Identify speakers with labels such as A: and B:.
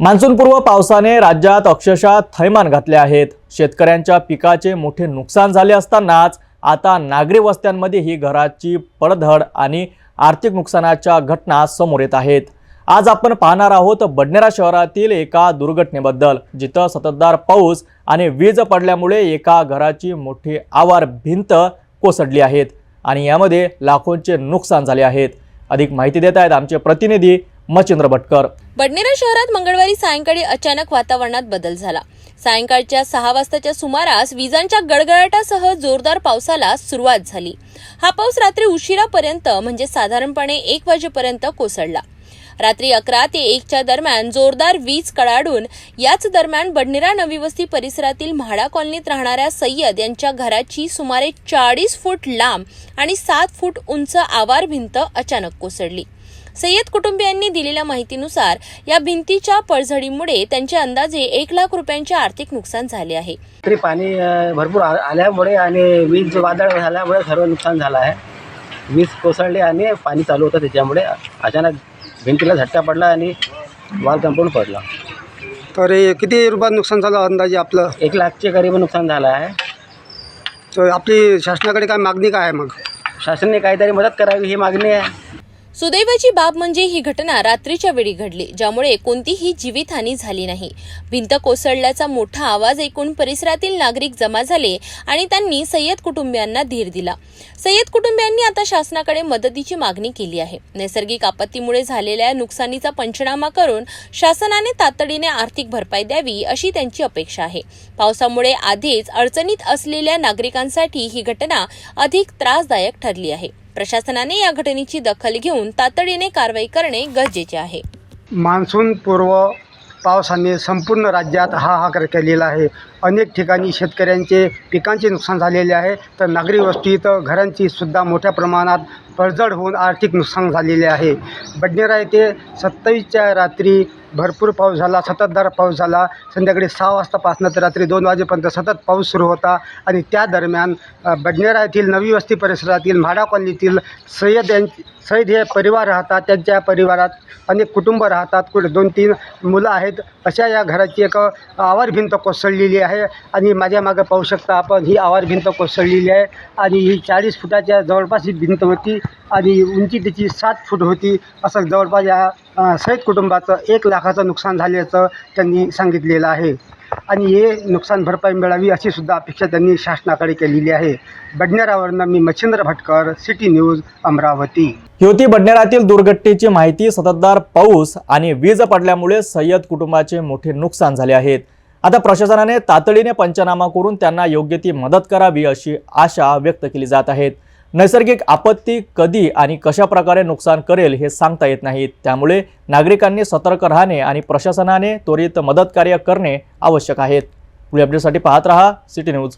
A: मान्सूनपूर्व पावसाने राज्यात अक्षरशः थैमान घातले आहेत. शेतकऱ्यांच्या पिकाचे मोठे नुकसान झाले असतानाच आता नागरी वस्त्यांमध्ये ही घराची पडधड आणि आर्थिक नुकसानाच्या घटना समोर येत आहेत. आज आपण पाहणार आहोत बडनेरा शहरातील एका दुर्घटनेबद्दल जिथं सततधार पाऊस आणि वीज पडल्यामुळे एका घराची मोठी आवार भिंत कोसडली आहेत आणि यामध्ये लाखोंचे नुकसान झाले आहेत. अधिक माहिती देत आहेत आमचे प्रतिनिधी मच्छिंद्र भटकर.
B: बडनेरा शहरात मंगळवारी सायंकाळी अचानक वातावरणात बदल झाला. सायंकाळच्या सहा वाजताच्या सुमारास विजांच्या गडगडाटासह जोरदार पावसाला सुरुवात झाली. हा पाऊस रात्री उशिरापर्यंत म्हणजे साधारणपणे एक वाजेपर्यंत कोसळला. रात्री अकरा ते एकच्या दरम्यान जोरदार वीज कडाडून याच दरम्यान बडनेरा नवी वस्ती परिसरातील म्हाडा कॉलनीत राहणाऱ्या सय्यद यांच्या घराची सुमारे चाळीस फूट लांब आणि सात फूट उंच आवार भिंत अचानक कोसळली. सय्यद कुटुंबियांनी दिलेल्या माहितीनुसार या भिंतीच्या पडझडीमुळे त्यांचे अंदाजे एक लाख रुपयांचे आर्थिक नुकसान झाले आहे.
C: तरी पाणी भरपूर आ- आल्यामुळे आणि वीज वादळ झाल्यामुळे सर्व नुकसान झालं आहे. वीज कोसळली आणि पाणी चालू होतं त्याच्यामुळे अचानक भिंतीला झटका पडला आणि वाल कंपाऊंड पडला.
D: तर हे किती रुपयात नुकसान झालं अंदाजे आपलं?
C: एक लाखचे करीब नुकसान झालं आहे.
D: तर आपली शासनाकडे काय मागणी काय आहे मग?
C: शासनाने काहीतरी मदत करावी ही मागणी आहे.
B: सुदैवाची बाब म्हणजे ही घटना रात्रीच्या वेळी घडली ज्यामुळे कोणतीही जीवितहानी झाली नाही. भिंत कोसळल्याचा मोठा आवाज ऐकून परिसरातील नागरिक जमा झाले आणि त्यांनी सय्यद कुटुंबियांना धीर दिला. सय्यद कुटुंबियांनी आता शासनाकडे मदतीची मागणी केली आहे. नैसर्गिक आपत्तीमुळे झालेल्या नुकसानीचा पंचनामा करून शासनाने तातडीने आर्थिक भरपाई द्यावी अशी त्यांची अपेक्षा आहे. पावसामुळे आधीच अडचणीत असलेल्या नागरिकांसाठी ही घटना अधिक त्रासदायक ठरली आहे. प्रशासनाने या घटनेची दखल घेऊन तातडीने कारवाई करणे गरजेचे आहे.
D: मान्सून पूर्व पावसाने संपूर्ण राज्यात हाहाकार केलेला आहे. अनेक ठिकाणी शेतकऱ्यांचे पिकांचे नुकसान झालेले आहे. तर नागरी वस्तीत घरांची सुद्धा मोठ्या प्रमाणात पडझड होऊन आर्थिक नुकसान झालेले आहे. बडनेरा येथे सत्तावीसच्या रात्री भरपूर पाऊस झाला सततधार पाऊस झाला. संध्याकाळी सहा वाजतापासनं तर रात्री दोन वाजेपर्यंत सतत पाऊस सुरू होता आणि त्या दरम्यान बडनेरा येथील नवी वस्ती परिसरातील म्हाडा कॉलनीतील सय्यद यां सय्यद हे परिवार राहतात. त्यांच्या परिवारात अनेक कुटुंब राहतात. कुठे दोन तीन मुलं आहेत. अशा या घराची एक आवार भिंत कोसळलेली आहे आणि माझ्या मागं पाहू शकता आपण ही आवार भिंत कोसळलेली आहे आणि ही चाळीस फुटाच्या जवळपास ही भिंत होती. आणि उंची त्याची सात फूट होती. असं जवळपास या अ, सय्यद कुटुंबाचं एक लाखाचं नुकसान झाल्याचं त्यांनी सांगितलेलं आहे. आणि हे नुकसान भरपाई मिळावी अशी सुद्धा अपेक्षा त्यांनी शासनाकडे केलेली आहे. बडनेरावरनं मी मच्छिंद्र भटकर सिटी न्यूज अमरावती.
A: युती बडनेरातील दुर्घटनेची माहिती सततधार पाऊस आणि वीज पडल्यामुळे सय्यद कुटुंबाचे मोठे नुकसान झाले आहेत. आता प्रशासनाने तातडीने पंचनामा करून त्यांना योग्य ती मदत करावी अशी आशा व्यक्त केली जात आहेत. नैसर्गिक आपत्ती कधी आणि कशा प्रकारे नुकसान करेल हे सांगता येत नाही. त्यामुळे नागरिकांनी सतर्क राहणे आणि प्रशासनाने त्वरित मदत कार्य करणे आवश्यक आहेत पुढे अपडेटसाठी पाहत रहा. City news